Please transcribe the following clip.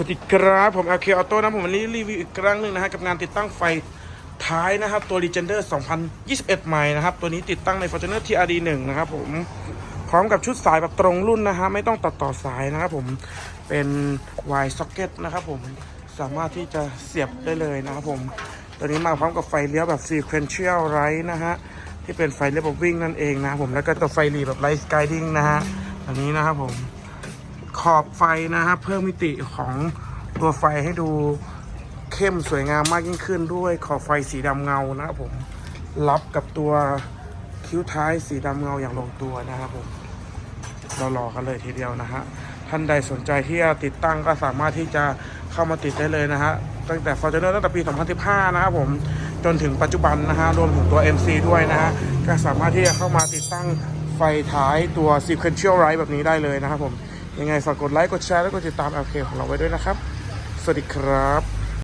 วัสดีครับผม LK Auto นะผมวันนี้รีวิวอีกครั้งหนึ่งนะฮะกับงานติดตั้งไฟท้ายนะครับ ตัว Legender 2021 ใหม่นะครับ ตัวนี้ติดตั้งใน Fortuner TRD 1นะครับผมพร้อมกับชุดสายแบบตรงรุ่นนะฮะไม่ต้องตัดต่อสายนะครับผมเป็น Y socket นะครับผมสามารถที่จะเสียบได้เลยนะครับผม ตัวนี้มาพร้อมกับไฟเลี้ยวแบบ sequential right นะฮะที่เป็นไฟเลี้ยวแบบวิ่งนั่นเองนะครับผมแล้วก็ตัวไฟหลีแบบ light guiding นะฮะอันนี้นะครับผม ขอบไฟนะครับ เพิ่มมิติของตัวไฟให้ดูเข้มสวยงามมากยิ่งขึ้นด้วย ขอบไฟสีดำเงานะครับผมรับกับตัวคิ้วท้ายสีดำเงาอย่างลงตัวนะครับผมเรารอกันเลยทีเดียวนะฮะท่านใดสนใจที่จะติดตั้งก็สามารถที่จะเข้ามาติดได้เลยนะฮะตั้งแต่ Fortuner ตั้งแต่ปี 2015 นะครับผมจนถึงปัจจุบันนะฮะรวมถึงตัว MC ด้วยนะฮะก็สามารถที่จะเข้ามาติดตั้งไฟท้ายตัว sequential right แบบนี้ได้เลยนะครับผม ยังไงฝากกดไลค์ กดแชร์ และกดติดตาม LK ของเราไว้ด้วยนะครับ สวัสดีครับ